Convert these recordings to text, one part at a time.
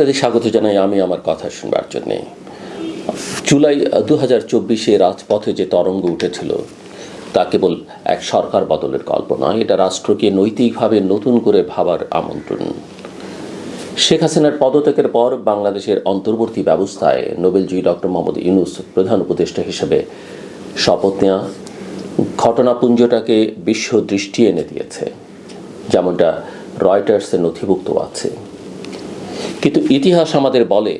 আপনাদের স্বাগত জানাই, আমি আমার কথা শুনবার জন্যে। জুলাই দু হাজার চব্বিশে রাজপথে যে তরঙ্গ উঠেছিল, তা কেবল এক সরকার বদলের গল্প নয় এটা রাষ্ট্রকে নৈতিকভাবে নতুন করে ভাবার আমন্ত্রণ। শেখ হাসিনার পদত্যাগের পর বাংলাদেশের অন্তর্বর্তী ব্যবস্থায় নোবেলজয়ী ডক্টর মোহাম্মদ ইউনুস প্রধান উপদেষ্টা হিসেবে শপথ নেওয়া ঘটনাপুঞ্জটাকে বিশ্ব দৃষ্টি এনে দিয়েছে, যেমনটা রয়টার্সের নথিভুক্ত আছে। কিন্তু ইতিহাস আমাদের বলে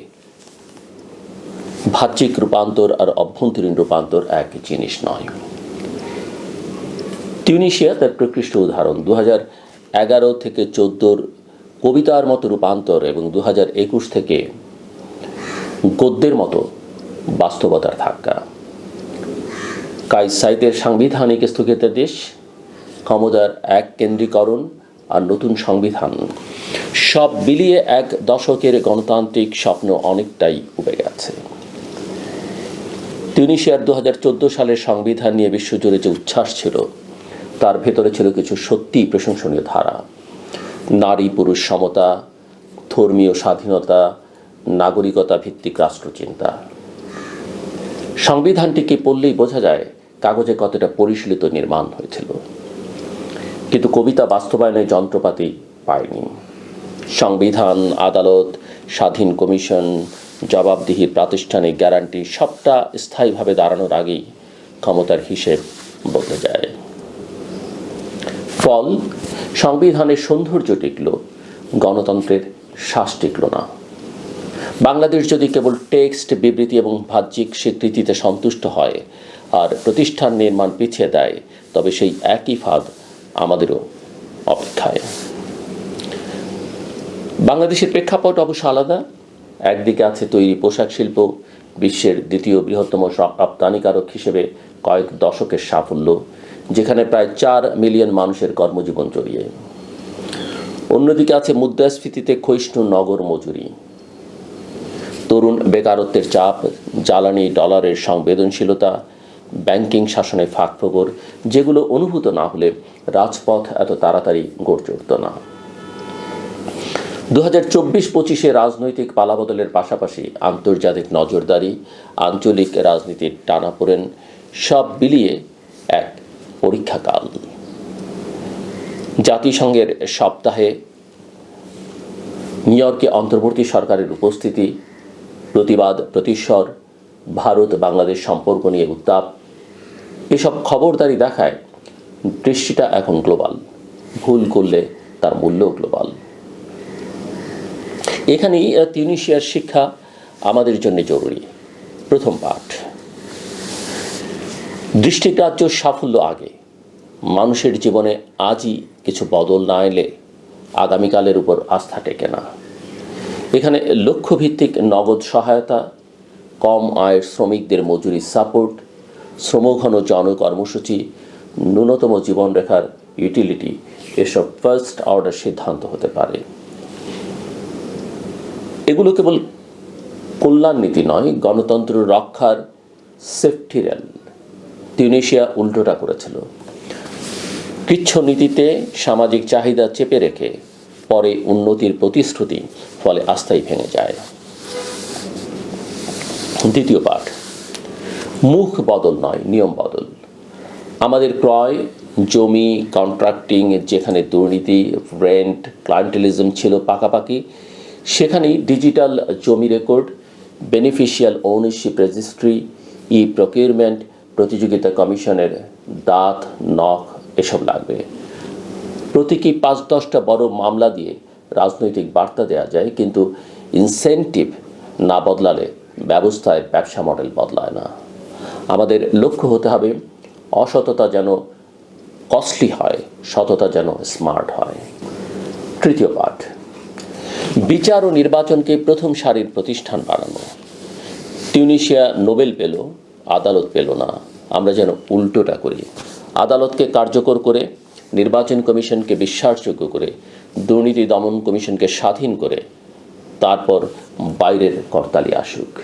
বাহ্যিক রূপান্তর আর অভ্যন্তরীণ রূপান্তর এক জিনিস নয়। টিউনিশিয়া তার প্রকৃষ্ট উদাহরণ। দু এগারো থেকে চোদ্দোর কবিতার মতো রূপান্তর এবং দু একুশ থেকে গদ্যের মতো বাস্তবতার ধাক্কা। কাইস সাইদের সাংবিধানিক স্থগিতাদেশ, ক্ষমতার এক কেন্দ্রীকরণ আর নতুন সংবিধান। সব মিলিয়ে এক দশকের গণতান্ত্রিক স্বপ্ন অনেকটাই উবে গেছে। তিউনিশিয়ার দু হাজার চোদ্দ সালের সংবিধান নিয়ে বিশ্বজুড়ে যে উচ্ছ্বাস ছিল, তার ভেতরে ছিল কিছু সত্যিই প্রশংসনীয় ধারা। নারী পুরুষ সমতা, ধর্মীয় স্বাধীনতা, নাগরিকতা ভিত্তিক রাষ্ট্রচিন্তা। সংবিধানটিকে পড়লেই বোঝা যায়, কাগজে কতটা পরিশীলিত নির্মাণ হয়েছিল। কিন্তু কবিতা বাস্তবায়নের যন্ত্রপাতি পায়নি। সংবিধান, আদালত, স্বাধীন কমিশন জবাবদিহির প্রাতিষ্ঠানিক গ্যারান্টি সবটা স্থায়ীভাবে দাঁড়ানোর আগেই ক্ষমতার হিসেব বদলে যায়। ফল, সংবিধানের সৌন্দর্য টিকল, গণতন্ত্রের শ্বাস টিকল না। বাংলাদেশ যদি কেবল টেক্সট, বিবৃতি এবং বাহ্যিক স্বীকৃতিতে সন্তুষ্ট হয় আর প্রতিষ্ঠান নির্মাণ পিছিয়ে দেয়, তবে সেই একই ফাঁদ আমাদেরও অপেক্ষায়। বাংলাদেশের প্রেক্ষাপট অবশ্য আলাদা। একদিকে আছে তৈরি পোশাক শিল্প, বিশ্বের দ্বিতীয় বৃহত্তম রপ্তানিকারক হিসেবে কয়েক দশকের সাফল্য, যেখানে প্রায় চার মিলিয়ন মানুষের কর্মজীবন জড়িয়ে অন্যদিকে আছে মুদ্রাস্ফীতিতে ক্ষয়িষ্ণু নগর মজুরি। তরুণ বেকারত্বের চাপ, জ্বালানি ডলারের সংবেদনশীলতা, ব্যাংকিং শাসনের ফাঁকফোকর যেগুলো অনুভূত না হলে রাজপথ এত তাড়াতাড়ি গড়ে উঠত না। দু হাজার চব্বিশ পঁচিশে রাজনৈতিক পালাবদলের পাশাপাশি আন্তর্জাতিক নজরদারি, আঞ্চলিক রাজনীতির টানাপোড়েন সব বিলিয়ে এক পরীক্ষাকাল। জাতিসংঘের সপ্তাহে নিউ ইয়র্কে অন্তর্বর্তী সরকারের উপস্থিতি, প্রতিবাদ, প্রতিস্বর, ভারত বাংলাদেশ সম্পর্ক নিয়ে উত্তাপ, এসব খবরদারি দেখায় দৃষ্টিটা এখন গ্লোবাল। ভুল করলে তার মূল্যও গ্লোবাল। এখানেই তিউনিশিয়ার শিক্ষা আমাদের জন্য জরুরি। প্রথম পাঠ। দৃষ্টিগ্রাহ্য সাফল্য আগে। মানুষের জীবনে আজই কিছু বদল না এলে আগামীকালের উপর আস্থা টেকে না। এখানে লক্ষ্যভিত্তিক নগদ সহায়তা, কম আয়ের শ্রমিকদের মজুরি সাপোর্ট, শ্রমঘন জনকর্মসূচি, ন্যূনতম জীবনরেখার ইউটিলিটি এসব ফার্স্ট অর্ডার সিদ্ধান্ত হতে পারে। এগুলো কেবল কল্যাণ নীতি নয়, গণতন্ত্র রক্ষার সেফটি রেল তিউনেশিয়া উল্টোটা করেছিল। কৃচ্ছ নীতিতে সামাজিক চাহিদা চেপে রেখে পরে উন্নতির প্রতিশ্রুতি ফলে আস্থাই ভেঙে যায়। দ্বিতীয় পাঠ, মুখ বদল নয়, নিয়ম বদল। আমাদের ক্রয়, জমি কন্ট্রাক্টিং যেখানে দুর্নীতি রেন্ট ক্লায়েন্টেলিজম ছিল পাকাপাকি সেখানেই ডিজিটাল জমি record, beneficial ownership registry e procurement প্রতিযোগিতা কমিশনের দাঁত, নখ এসব লাগবে। প্রতীকী পাঁচ দশটা বড় মামলা দিয়ে রাজনৈতিক বার্তা দেওয়া যায়, কিন্তু ইনসেন্টিভ না বদলালে ব্যবস্থায় ব্যবসা মডেল বদলায় না। আমাদের লক্ষ্য হতে হবে অসততা যেন কস্টলি হয়, সততা যেন স্মার্ট হয়। তৃতীয় পাঠ বিচার ও নির্বাচনকে প্রথম সারির প্রতিষ্ঠান বানানো। টিউনিশিয়া নোবেল পেল, আদালত পেল না। আমরা যেন উল্টোটা করি। আদালতকে কার্যকর করে, নির্বাচন কমিশনকে বিশ্বাসযোগ্য করে, দুর্নীতি দমন কমিশনকে স্বাধীন করে, তারপর বাইরের করতালি আসুক।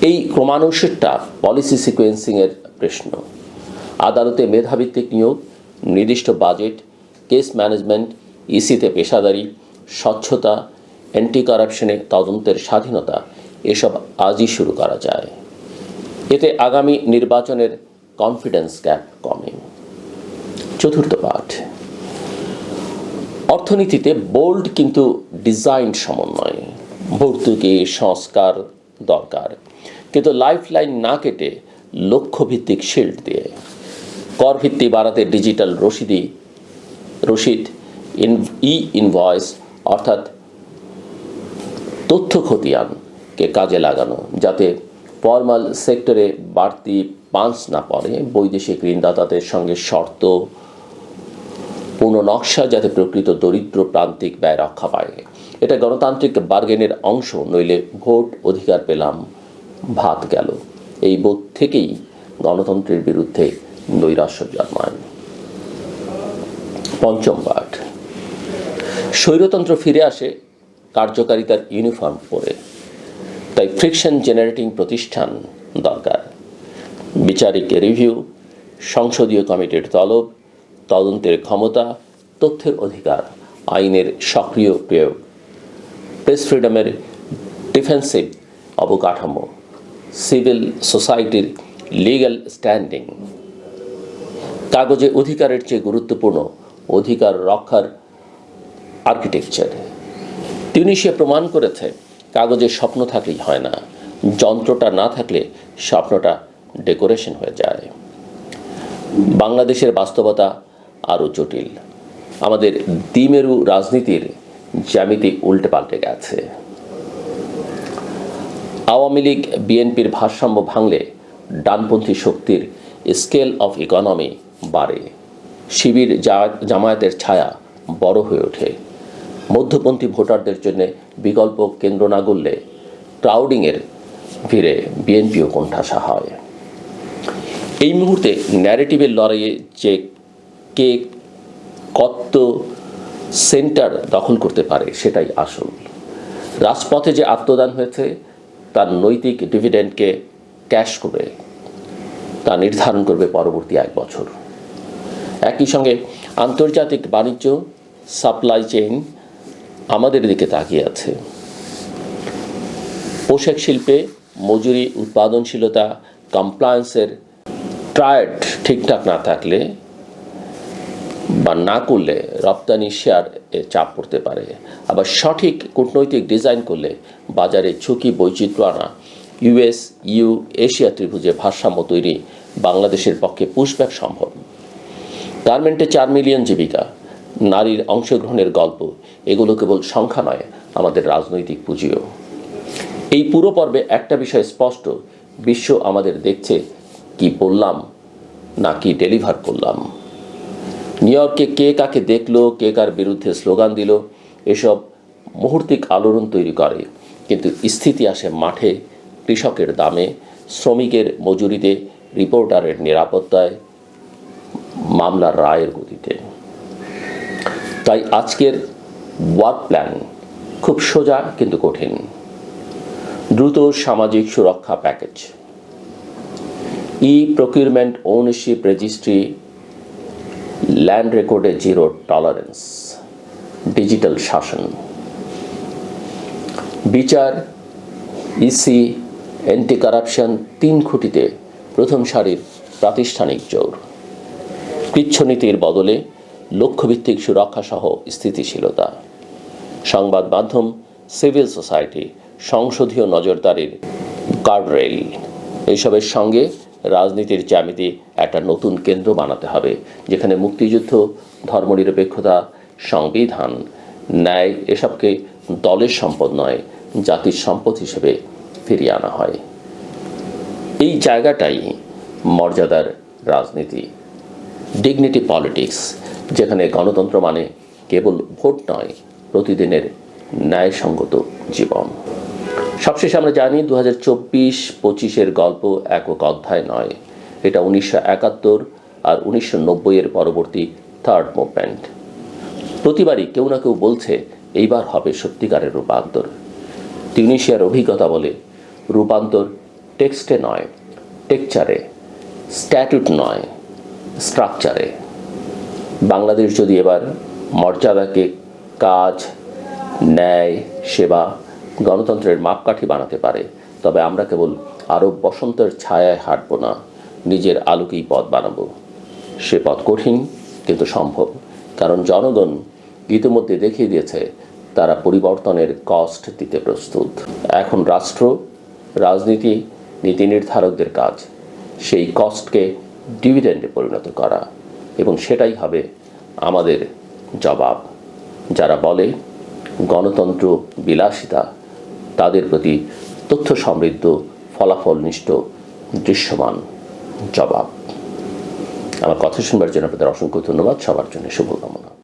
এই ক্রমানুসারটা পলিসি সিকোয়েন্সিংয়ের প্রশ্ন। আদালতে মেধাভিত্তিক নিয়োগ, নির্দিষ্ট বাজেট, কেস ম্যানেজমেন্ট, ইসিতে পেশাদারি স্বচ্ছতা অ্যান্টি কারাপশনে তদন্তের স্বাধীনতা, এসব আজই শুরু করা যায়। এতে আগামী নির্বাচনের কনফিডেন্স গ্যাপ কমে। চতুর্থ পাঠ। অর্থনীতিতে বোল্ড কিন্তু ডিজাইন সমন্বয়। ভর্তুকি, সংস্কার দরকার। কিন্তু লাইফ লাইন না কেটে লক্ষ্যভিত্তিক শিল্ড দিয়ে। কর ভিত্তি বাড়াতে ডিজিটাল রসিদি, রসিদ ইন ই ইনভয়েস অর্থাৎ তথ্য খতিয়ানকে কাজে লাগানো, যাতে ফরমাল সেক্টরে বাড়তি পাঞ্চ না পড়ে, বৈদেশিক ঋণদাতাদের সঙ্গে শর্ত, পূর্ণ নকশা যাতে প্রকৃত দরিদ্র প্রান্তিক ব্যয় রক্ষা পায়। এটা গণতান্ত্রিক বার্গেনের অংশ, নইলে ভোট অধিকার পেলাম, ভাত গেল। এই বোধ থেকেই গণতন্ত্রের বিরুদ্ধে নৈরাশ্য জন্মায়। পঞ্চম পাঠ। স্বৈরতন্ত্র ফিরে আসে কার্যকারিতার ইউনিফর্ম পরে। তাই ফ্রিকশন জেনারেটিং প্রতিষ্ঠান দরকার। বিচারিক রিভিউ সংসদীয় কমিটির তলব, তদন্তের ক্ষমতা, তথ্যের অধিকার, আইনের সক্রিয় প্রয়োগ প্রেস ফ্রিডমের ডিফেন্সিভ অবকাঠামো সিভিল সোসাইটির লিগ্যাল স্ট্যান্ডিং কাগজে অধিকারের চেয়ে গুরুত্বপূর্ণ অধিকার রক্ষার আর্কিটেকচার তিউনিশিয়া প্রমাণ করেছে, কাগজের স্বপ্ন থাকলেই হয় না, যন্ত্রটা না থাকলে স্বপ্নটা ডেকোরেশন হয়ে যায়। বাংলাদেশের বাস্তবতা আরও জটিল। আমাদের দ্বিমেরু রাজনীতির জ্যামিতি উল্টে পাল্টে গেছে। আওয়ামী লীগ বিএনপির ভারসাম্য ভাঙলে ডানপন্থী শক্তির স্কেল অফ ইকোনমি বাড়ে। শিবির জামায়াতের ছায়া বড় হয়ে ওঠে। মধ্যপন্থী ভোটারদের জন্য বিকল্প কেন্দ্র না গড়লে ক্রাউডিংয়ের ভিড়ে বিএনপিও কোণঠাসা হয়। এই মুহূর্তে ন্যারেটিভের লড়াইয়ে যে কে কত সেন্টার দখল করতে পারে সেটাই আসল। রাজপথে যে আত্মদান হয়েছে, তার নৈতিক ডিভিডেন্ডকে ক্যাশ করে তা নির্ধারণ করবে পরবর্তী এক বছর। একই সঙ্গে আন্তর্জাতিক বাণিজ্য, সাপ্লাই চেইন আমাদের দিকে তাকিয়ে আছে। পোশাক শিল্পে মজুরি, উৎপাদনশীলতা কমপ্লায়েন্সের ট্রায়াড ঠিকঠাক না থাকলে বা না করলে রপ্তানি শেয়ার চাপ পড়তে পারে। আবার সঠিক কূটনৈতিক ডিজাইন করলে বাজারে ঝুঁকি, বৈচিত্র্য আনা ইউএস ইউ এশিয়া ত্রিভুজে ভারসাম্য তৈরি বাংলাদেশের পক্ষে পুশব্যাক সম্ভব। গার্মেন্টে চার মিলিয়ন জীবিকা, নারীর অংশগ্রহণের গল্প এগুলো কেবল সংখ্যা নয়, আমাদের রাজনৈতিক পুঁজিও। এই পুরো পর্বে একটা বিষয় স্পষ্ট, বিশ্ব আমাদের দেখছে কি বললাম না কি ডেলিভার করলাম। নিউ ইয়র্কে কে কাকে দেখল, কে কার বিরুদ্ধে স্লোগান দিল, এসব মুহূর্তিক আলোড়ন তৈরি করে, কিন্তু স্থিতি আসে মাঠে, কৃষকের দামে, শ্রমিকের মজুরিতে, রিপোর্টারের নিরাপত্তায়, মামলার রায়ের গতিতে। তাই আজকের ওয়ার্ক প্ল্যান খুব সোজা কিন্তু কঠিন। দ্রুত সামাজিক সুরক্ষা package. E procurement ownership registry, land রেকর্ডে জিরো টলারেন্স, ডিজিটাল শাসন। বিচার, ইসি অ্যান্টি কারাপশন তিন খুঁটিতে প্রথম সারির প্রাতিষ্ঠানিক জোর। কৃচ্ছনীতির বদলে লক্ষ্যভিত্তিক সুরক্ষা সহ স্থিতিশীলতা। সংবাদ মাধ্যম সিভিল সোসাইটি সংসদীয় নজরদারির গার্ডরেল এইসবের সঙ্গে রাজনীতির জ্যামিতি একটা নতুন কেন্দ্র বানাতে হবে, যেখানে মুক্তিযুদ্ধ, ধর্মনিরপেক্ষতা, সংবিধান, ন্যায় এসবকে দলের সম্পদ নয়, জাতির সম্পদ হিসেবে ফিরিয়ে আনা হয়। এই জায়গাটাই মর্যাদার রাজনীতি। ডিগনিটি পলিটিক্স যেখানে গণতন্ত্র মানে কেবল ভোট নয়, প্রতিদিনের ন্যায়সঙ্গত জীবন। সবশেষে আমরা জানি দু হাজার চব্বিশ পঁচিশের গল্প একক অধ্যায় নয়। এটা উনিশশো একাত্তর আর উনিশশো নব্বইয়ের পরবর্তী থার্ড মুভমেন্ট প্রতিবারই কেউ না কেউ বলছে, এইবার হবে সত্যিকারের রূপান্তর। টিউনিশিয়ার অভিজ্ঞতা বলে, রূপান্তর টেক্সটে নয়, টেকচারে, স্ট্যাটুট নয়, স্ট্রাকচারে। বাংলাদেশ যদি এবার মর্যাদাকে, কাজ, ন্যায়, সেবা, গণতন্ত্রের মাপকাঠি বানাতে পারে, তবে আমরা কেবল আরও বসন্তের ছায়ায় হাঁটব না, নিজের আলোকেই পথ বানাবো। সে পথ কঠিন, কিন্তু সম্ভব, কারণ জনগণ ইতিমধ্যে দেখিয়ে দিয়েছে, তারা পরিবর্তনের কষ্ট দিতে প্রস্তুত। এখন রাষ্ট্র, রাজনীতি, নীতি নির্ধারকদের কাজ, সেই কস্টকে ডিভিডেন্ডে পরিণত করা। এবং সেটাই হবে আমাদের জবাব। যারা বলে গণতন্ত্র বিলাসিতা, তাদের প্রতি তথ্য সমৃদ্ধ, ফলাফলনিষ্ঠ, দৃশ্যমান জবাব। আমার কথা শুনবার জন্য আপনাদের অসংখ্য ধন্যবাদ। সবার জন্য শুভকামনা।